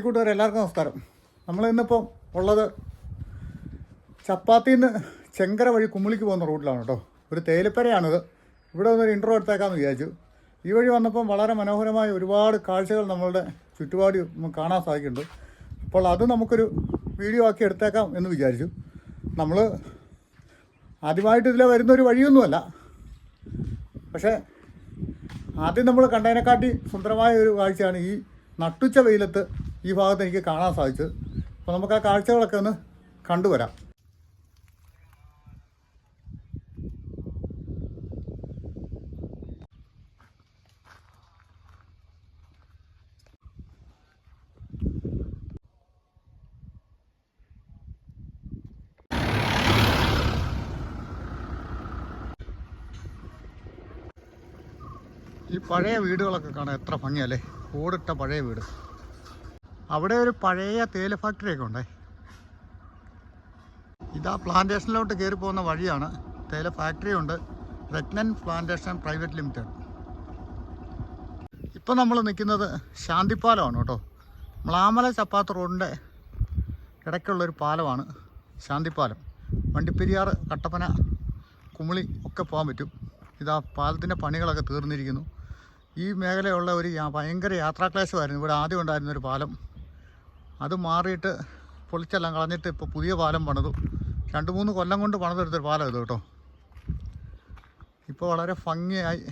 കൂട്ടുകാരെ എല്ലാവർക്കും നമസ്കാരം. നമ്മൾ ഇന്നിപ്പോൾ ഉള്ളത് ചപ്പാത്തിന്ന് ചെങ്കര വഴി കുമ്മിളിക്ക് പോകുന്ന റൂട്ടിലാണ് കേട്ടോ. ഒരു തേയിലപ്പരയാണിത്. ഇവിടെ ഒന്നൊരു ഇൻട്രോ എടുത്തേക്കാമെന്ന് വിചാരിച്ചു. ഈ വഴി വന്നപ്പം വളരെ മനോഹരമായ ഒരുപാട് കാഴ്ചകൾ നമ്മളുടെ ചുറ്റുപാട് കാണാൻ സാധിക്കുന്നുണ്ട്. അപ്പോൾ അത് നമുക്കൊരു വീഡിയോ ആക്കി എടുത്തേക്കാം എന്ന് വിചാരിച്ചു. നമ്മൾ ആദ്യമായിട്ട് ഇതിലെ വരുന്നൊരു വഴിയൊന്നുമല്ല. പക്ഷേ ആദ്യം നമ്മൾ കണ്ടതിനെക്കാട്ടി സുന്ദരമായ ഒരു കാഴ്ചയാണ് ഈ നട്ടുച്ച വെയിലത്ത് ഈ ഭാഗത്ത് എനിക്ക് കാണാൻ സാധിച്ചത്. അപ്പോൾ നമുക്ക് ആ കാഴ്ചകളൊക്കെ ഒന്ന് കണ്ടുവരാം. ഈ പഴയ വീടുകളൊക്കെ കാണാൻ എത്ര ഭംഗിയല്ലേ ഓടിട്ട പഴയ വീട്. അവിടെ ഒരു പഴയ തേയില ഫാക്ടറിയൊക്കെ ഉണ്ടേ. ഇതാ പ്ലാന്റേഷനിലോട്ട് കയറി പോകുന്ന വഴിയാണ്. തേയില ഫാക്ടറി ഉണ്ട്. രത്നൻ പ്ലാന്റേഷൻ പ്രൈവറ്റ് ലിമിറ്റഡ് ഇപ്പം നമ്മൾ നിൽക്കുന്നത് ശാന്തിപ്പാലമാണ് കേട്ടോ. മ്ലാമല ചപ്പാത്ത് റോഡിന്റെ ഇടയ്ക്കുള്ളൊരു പാലമാണ് ശാന്തിപ്പാലം. വണ്ടിപ്പെരിയാർ കട്ടപ്പന കുമിളി ഒക്കെ പോകാൻ പറ്റും. ഇതാ പാലത്തിന്റെ പണികളൊക്കെ തീർന്നിരിക്കുന്നു. ഈ മേഖലയുള്ള ഒരു ഭയങ്കര യാത്രാക്ലേശമായിരുന്നു ഇവിടെ ആദ്യം ഉണ്ടായിരുന്നൊരു പാലം. അത് മാറിയിട്ട് പൊളിച്ചെല്ലാം കളഞ്ഞിട്ട് ഇപ്പോൾ പുതിയ പാലം പണിതു. രണ്ട് മൂന്ന് കൊല്ലം കൊണ്ട് പണിതെടുത്തൊരു പാലം ഇത് കേട്ടോ. ഇപ്പോൾ വളരെ ഭംഗിയായി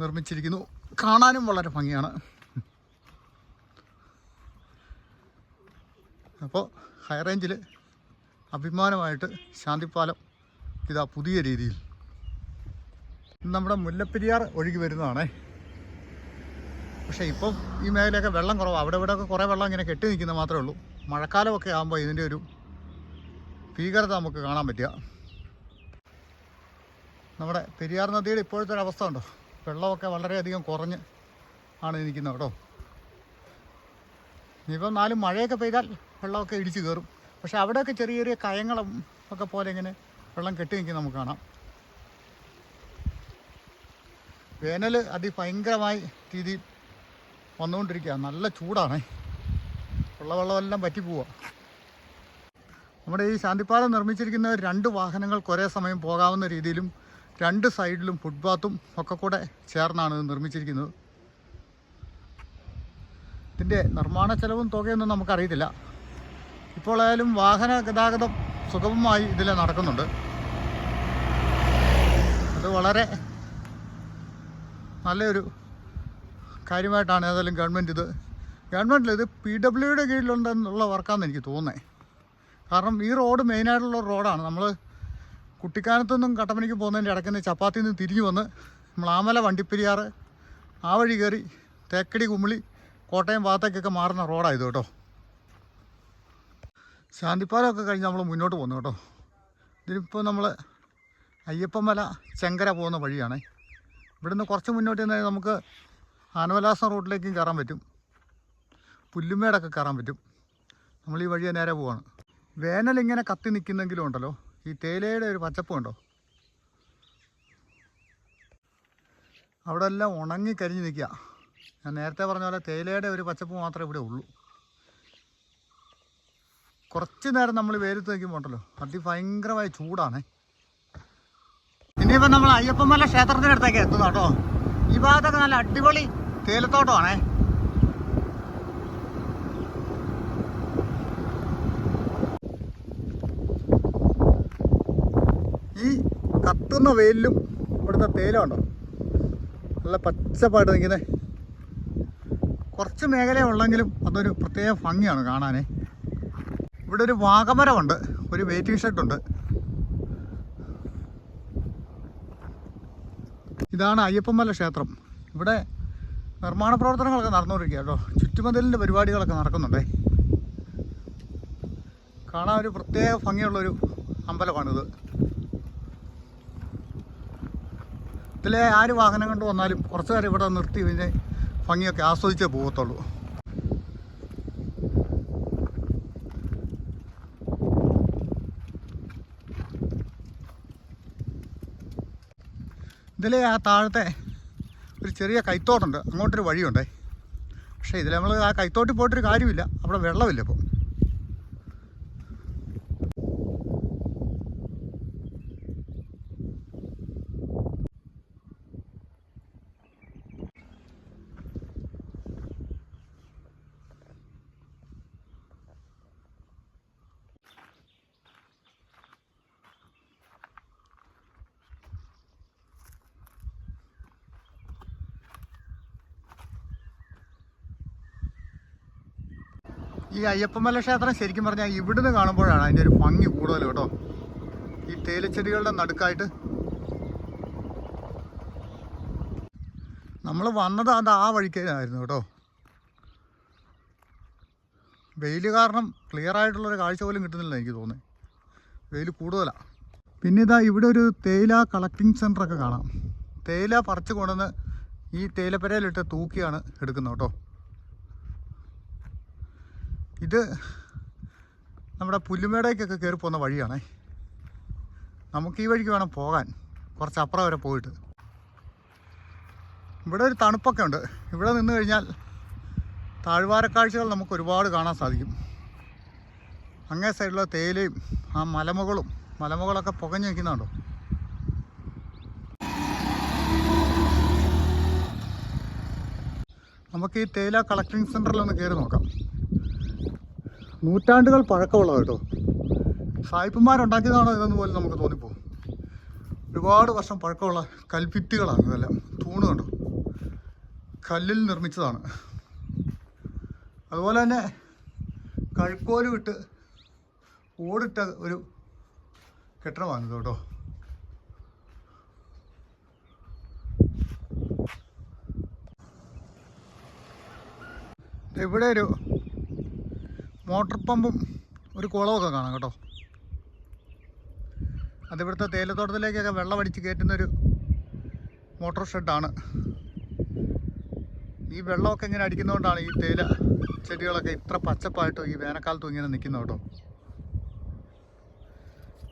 നിർമ്മിച്ചിരിക്കുന്നു. കാണാനും വളരെ ഭംഗിയാണ്. അപ്പോൾ ഹൈ റേഞ്ചിൽ അഭിമാനമായിട്ട് ശാന്തിപ്പാലം ഇതാ പുതിയ രീതിയിൽ. നമ്മുടെ മുല്ലപ്പെരിയാർ ഒഴുകി വരുന്നതാണേ. പക്ഷേ ഇപ്പം ഈ മേഖലയൊക്കെ വെള്ളം കുറവാണ് അവിടെ ഇവിടെ ഒക്കെ കുറേ വെള്ളം ഇങ്ങനെ കെട്ടി നിൽക്കുന്നത് മാത്രമേ ഉള്ളൂ. മഴക്കാലമൊക്കെ ആകുമ്പോൾ ഇതിന്റെ ഒരു ഭീകരത നമുക്ക് കാണാൻ പറ്റുക. നമ്മുടെ പെരിയാർ നദിയുടെ ഇപ്പോഴത്തെ ഒരു അവസ്ഥ ഉണ്ടോ? വെള്ളമൊക്കെ വളരെയധികം കുറഞ്ഞ് ആണ് നിൽക്കുന്നത് കേട്ടോ. ഇനിയിപ്പം നാലും മഴയൊക്കെ പെയ്താൽ വെള്ളമൊക്കെ ഇടിച്ചു കയറും. പക്ഷേ അവിടെയൊക്കെ ചെറിയ ചെറിയ കയങ്ങളും ഒക്കെ പോലെ ഇങ്ങനെ വെള്ളം കെട്ടി നിൽക്കുന്നത് നമുക്ക് കാണാം. വേനൽ അതിഭയങ്കരമായി രീതിയിൽ വന്നുകൊണ്ടിരിക്കുക നല്ല ചൂടാണ്. ഉള്ള വെള്ളമെല്ലാം പറ്റി പോവുക നമ്മുടെ ഈ ശാന്തിപ്പാലം നിർമ്മിച്ചിരിക്കുന്ന രണ്ട് വാഹനങ്ങൾക്ക് ഒരേ സമയം പോകാവുന്ന രീതിയിലും രണ്ട് സൈഡിലും ഫുട്പാത്തും ഒക്കെ കൂടെ ചേർന്നാണ് ഇത് നിർമ്മിച്ചിരിക്കുന്നത്. ഇതിന്റെ നിർമ്മാണ ചെലവും തുകയൊന്നും നമുക്കറിയത്തില്ല. ഇപ്പോൾ ആയാലും വാഹന ഗതാഗതം സുഗമമായി ഇതിൽ നടക്കുന്നുണ്ട്. അത് വളരെ നല്ലൊരു കാര്യമായിട്ടാണ് ഏതായാലും ഗവൺമെന്റ് ഇത് ഗവൺമെന്റിൽ ഇത് പി ഡബ്ല്യുയുടെ കീഴിലുണ്ടെന്നുള്ള വർക്കാണെന്ന് എനിക്ക് തോന്നുന്നത് കാരണം ഈ റോഡ് മെയിനായിട്ടുള്ള റോഡാണ്. നമ്മൾ കുട്ടിക്കാനത്തുനിന്നും കട്ടപ്പനയ്ക്ക് പോകുന്നതിന്റെ ഇടയ്ക്ക് നിന്ന് ചപ്പാത്തിയിൽ നിന്ന് തിരിഞ്ഞു വന്ന് നമ്മൾ ആമല വണ്ടിപ്പെരിയാർ ആ വഴി കയറി തേക്കടി കുമിളി കോട്ടയം ഭാഗത്തേക്കൊക്കെ മാറുന്ന റോഡാണ് ഇത് കേട്ടോ. ശാന്തിപ്പാലമൊക്കെ കഴിഞ്ഞ് നമ്മൾ മുന്നോട്ട് പോകുന്നു കേട്ടോ. ഇതിനിപ്പോൾ നമ്മൾ അയ്യപ്പമല ചെങ്കര പോകുന്ന വഴിയാണേ. ഇവിടുന്ന് കുറച്ച് മുന്നോട്ട് ചെന്നാൽ നമുക്ക് ആനവലാസം റോഡിലേക്കും കയറാൻ പറ്റും. പുല്ലുമേടൊക്കെ കയറാൻ പറ്റും. നമ്മൾ ഈ വഴിയെ നേരെ പോവാണ്. വേനൽ ഇങ്ങനെ കത്തി നിൽക്കുന്നെങ്കിലും ഉണ്ടല്ലോ. ഈ തേയിലയുടെ ഒരു പച്ചപ്പ് ഉണ്ടോ? അവിടെ എല്ലാം ഉണങ്ങി കരിഞ്ഞ് നിൽക്കുക. ഞാൻ നേരത്തെ പറഞ്ഞ പോലെ തേയിലയുടെ ഒരു പച്ചപ്പ് മാത്രമേ ഇവിടെ ഉള്ളൂ. കുറച്ച് നേരം നമ്മൾ വെയിലത്ത് നിൽക്കുമ്പോൾ ഉണ്ടല്ലോ. അതിഭയങ്കരമായ ചൂടാണേ. ഇനിയിപ്പോൾ നമ്മൾ അയ്യപ്പമല ക്ഷേത്രത്തിനടുത്തേക്ക് എത്തുന്നു കേട്ടോ. ഈ ഭാഗത്തൊക്കെ നല്ല അടിപൊളി തേയിലത്തോട്ടമാണേ. ഈ കത്തുന്ന വെയിലും ഇവിടുത്തെ തേയില ഉണ്ടോ നല്ല പച്ചപ്പായിട്ട് നിൽക്കുന്നത് കുറച്ച് മേഖല ഉള്ളെങ്കിലും അതൊരു പ്രത്യേക ഭംഗിയാണ് കാണാനേ. ഇവിടെ ഒരു വാഗമരമുണ്ട്. ഒരു വെയിറ്റിംഗ് ഷെഡുണ്ട് ഇതാണ് അയ്യപ്പമല ക്ഷേത്രം. ഇവിടെ നിർമ്മാണ പ്രവർത്തനങ്ങളൊക്കെ നടന്നുകൊണ്ടിരിക്കുക കേട്ടോ. ചുറ്റുമതിലിന്റെ പരിപാടികളൊക്കെ നടക്കുന്നുണ്ടേ. കാണാൻ ഒരു പ്രത്യേക ഭംഗിയുള്ളൊരു അമ്പലമാണിത്. ഇതിലെ ആര് വാഹനം കൊണ്ട് വന്നാലും കുറച്ച് നേരം ഇവിടെ നിർത്തി ഇതിന്റെ ഭംഗിയൊക്കെ ആസ്വദിച്ചേ പോകത്തുള്ളൂ. ഇതിലെ ആ താഴത്തെ ഒരു ചെറിയ കൈത്തോട്ടുണ്ട്. അങ്ങോട്ടൊരു വഴിയുണ്ടേ. പക്ഷേ ഇതിൽ നമ്മൾ ആ കൈത്തോട്ടിൽ പോയിട്ടൊരു കാര്യമില്ല. അവിടെ വെള്ളമില്ല ഇപ്പോൾ ഈ അയ്യപ്പമല ക്ഷേത്രം ശരിക്കും പറഞ്ഞാൽ ഇവിടുന്ന് കാണുമ്പോഴാണ് അതിന്റെ ഒരു ഭംഗി കൂടുതൽ കേട്ടോ. ഈ തേയിലച്ചെടികളുടെ നടുക്കായിട്ട്. നമ്മൾ വന്നത് അത് ആ വഴിക്കായിരുന്നു കേട്ടോ. വെയിൽ കാരണം ക്ലിയർ ആയിട്ടുള്ളൊരു കാഴ്ച പോലും കിട്ടുന്നില്ല എനിക്ക് തോന്നി വെയിൽ കൂടുതലാണ് പിന്നെ ഇതാ ഇവിടെ ഒരു തേയില കളക്ടിങ് സെന്ററൊക്കെ കാണാം. തേയില പറിച്ചു കൊണ്ടുവന്ന് ഈ തേയിലപ്പരയിലിട്ട് തൂക്കിയാണ് എടുക്കുന്നത് കേട്ടോ. ഇത് നമ്മുടെ പുല്ലുമേടേക്കൊക്കെ കയറി പോകുന്ന വഴിയാണേ. നമുക്ക് ഈ വഴിക്ക് വേണം പോകാൻ. കുറച്ച് അപ്പുറം വരെ പോയിട്ട്. ഇവിടെ ഒരു തണുപ്പൊക്കെ ഉണ്ട്. ഇവിടെ നിന്ന് കഴിഞ്ഞാൽ താഴ്വാര കാഴ്ചകൾ നമുക്ക് ഒരുപാട് കാണാൻ സാധിക്കും. അങ്ങേ സൈഡിലെ തേയിലയും ആ മലമുകളും മലമുകളൊക്കെ പുകഞ്ഞു നിൽക്കുന്നുണ്ടോ? നമുക്ക് ഈ തേയില കളക്ടിങ് സെന്ററിൽ ഒന്ന് കയറി നോക്കാം. നൂറ്റാണ്ടുകൾ പഴക്കമുള്ളത് കേട്ടോ. സായിപ്പന്മാരുണ്ടാക്കിയതാണോ ഇതെന്ന് പോലും നമുക്ക് തോന്നിപ്പോകും ഒരുപാട് വർഷം പഴക്കമുള്ള കൽഭിത്തികളാണ് ഇതെല്ലാം. തൂണ് കണ്ടോ? കല്ലിൽ നിർമ്മിച്ചതാണ്. അതുപോലെ തന്നെ കഴുക്കോൽ വിട്ട് ഓടിട്ട ഒരു കെട്ടിടമാണ് ഇത് കേട്ടോ. ഇവിടെ ഒരു മോട്ടോർ പമ്പും ഒരു കുളമൊക്കെ കാണാം കേട്ടോ. അതിവിടുത്തെ തേയിലത്തോട്ടത്തിലേക്കൊക്കെ വെള്ളം അടിച്ച് കയറ്റുന്നൊരു മോട്ടോർ ഷെഡാണ്. ഈ വെള്ളമൊക്കെ ഇങ്ങനെ അടിക്കുന്നതുകൊണ്ടാണ് ഈ തേയില ചെടികളൊക്കെ ഇത്ര പച്ചപ്പായിട്ട് ഈ വേനൽക്കാലത്തും ഇങ്ങനെ നിൽക്കുന്നത് കേട്ടോ.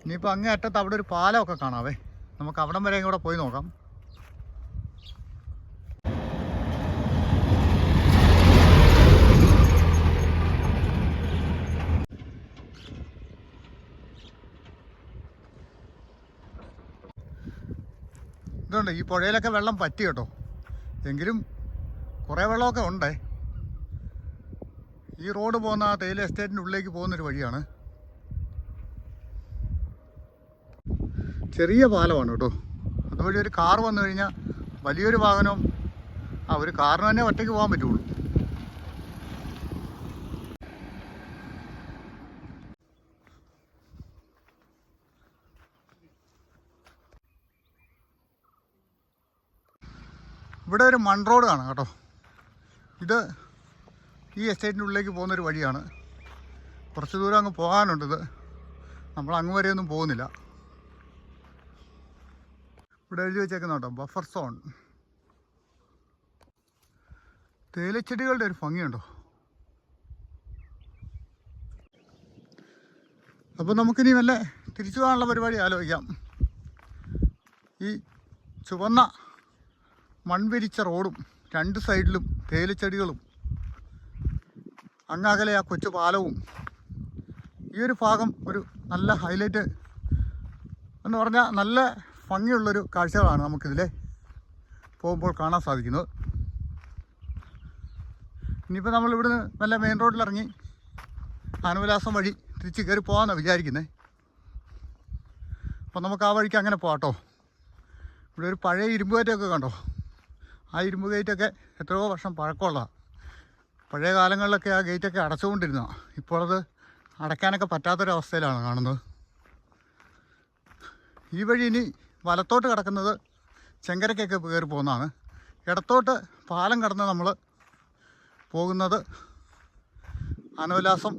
ഇനിയിപ്പോൾ അങ്ങേ അറ്റത്ത് അവിടെ ഒരു പാലമൊക്കെ കാണാവേ. നമുക്ക് അവിടം വരെ കൂടെ പോയി നോക്കാം. ഇതുണ്ട്. ഈ പുഴയിലൊക്കെ വെള്ളം പറ്റി കേട്ടോ. എങ്കിലും കുറേ വെള്ളമൊക്കെ ഉണ്ട്. ഈ റോഡ് പോകുന്ന ആ തേയില എസ്റ്റേറ്റിന്റെ ഉള്ളിലേക്ക് പോകുന്നൊരു വഴിയാണ്. ചെറിയ പാലമാണ് കേട്ടോ. അതുവഴി ഒരു കാർ വന്നു കഴിഞ്ഞാൽ വലിയൊരു വാഹനവും ആ ഒരു കാറിന് തന്നെ ഒറ്റയ്ക്ക് പോകാൻ പറ്റുള്ളൂ. ഇവിടെ ഒരു മൺ റോഡ് കാണാം കേട്ടോ. ഇത് ഈ എസ്റ്റേറ്റിന്റെ ഉള്ളിലേക്ക് പോകുന്നൊരു വഴിയാണ്. കുറച്ച് ദൂരം അങ്ങ് പോകാനുണ്ട് ഇത്. നമ്മൾ അങ്ങ് വരെയൊന്നും പോകുന്നില്ല. ഇവിടെ എഴുതി വെച്ചേക്കുന്ന കേട്ടോ ബഫർ സോൺ തേയിലച്ചെടികളുടെ ഒരു ഭംഗിയുണ്ടോ? അപ്പോൾ നമുക്കിനി വല്ല തിരിച്ചു പോകാനുള്ള പരിപാടി ആലോചിക്കാം. ഈ ചുവന്ന മൺവിരിച്ച റോഡും രണ്ട് സൈഡിലും തേയിലച്ചെടികളും അങ്ങകലെ ആ കൊച്ചു പാലവും. ഈ ഒരു ഭാഗം ഒരു നല്ല ഹൈലൈറ്റ് എന്ന് പറഞ്ഞാൽ നല്ല ഭംഗിയുള്ളൊരു കാഴ്ചകളാണ് നമുക്കിതിലെ പോകുമ്പോൾ കാണാൻ സാധിക്കുന്നത്. ഇനിയിപ്പോൾ നമ്മൾ ഇവിടുന്ന് നല്ല മെയിൻ റോഡിലിറങ്ങി ആനവിലാസം വഴി തിരിച്ച് കയറി പോകാമെന്നാണ് വിചാരിക്കുന്നത് അപ്പോൾ നമുക്ക് ആ വഴിക്ക് അങ്ങനെ പോകാം കേട്ടോ ഇവിടെ ഒരു പഴയ ഇരുമ്പുകാറ്റൊക്കെ കണ്ടോ? ആ ഇരുമ്പ് ഗേറ്റൊക്കെ എത്രയോ വർഷം പഴക്കമുള്ളതാണ് പഴയ കാലങ്ങളിലൊക്കെ ആ ഗേറ്റൊക്കെ അടച്ചുകൊണ്ടിരുന്ന ഇപ്പോഴത് അടയ്ക്കാനൊക്കെ പറ്റാത്തൊരവസ്ഥയിലാണ് കാണുന്നത്. ഈ വഴി ഇനി വലത്തോട്ട് കിടക്കുന്നത് ചെങ്കരക്കൊക്കെ കയറി പോകുന്നതാണ്. ഇടത്തോട്ട് പാലം കടന്ന് നമ്മൾ പോകുന്നത് അനോല്ലാസം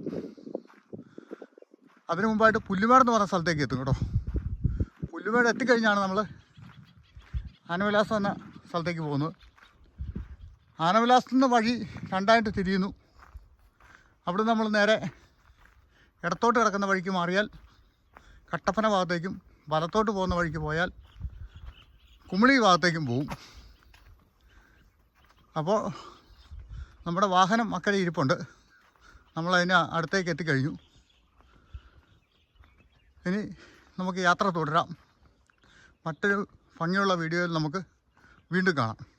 അതിനു മുമ്പായിട്ട് പുല്ലുമേട് എന്ന് പറഞ്ഞ സ്ഥലത്തേക്ക് എത്തും കേട്ടോ. പുല്ലുമേട് എത്തിക്കഴിഞ്ഞാണ് നമ്മൾ അനവിലാസം എന്ന സ്ഥലത്തേക്ക് പോകുന്നത് ആനവിലാസത്തിൽ നിന്ന് വഴി രണ്ടായിട്ട് തിരിയുന്നു. അവിടെ നമ്മൾ നേരെ ഇടത്തോട്ട് കിടക്കുന്ന വഴിക്ക് മാറിയാൽ കട്ടപ്പന ഭാഗത്തേക്കും വലത്തോട്ട് പോകുന്ന വഴിക്ക് പോയാൽ കുമിളി ഭാഗത്തേക്കും പോവും. അപ്പോൾ നമ്മുടെ വാഹനം അക്കരെ ഇരിപ്പുണ്ട്. നമ്മളതിന് അടുത്തേക്ക് എത്തിക്കഴിഞ്ഞു. ഇനി നമുക്ക് യാത്ര തുടരാം. മറ്റൊരു ഭംഗിയുള്ള വീഡിയോയിൽ നമുക്ക് വീണ്ടും കാണാം.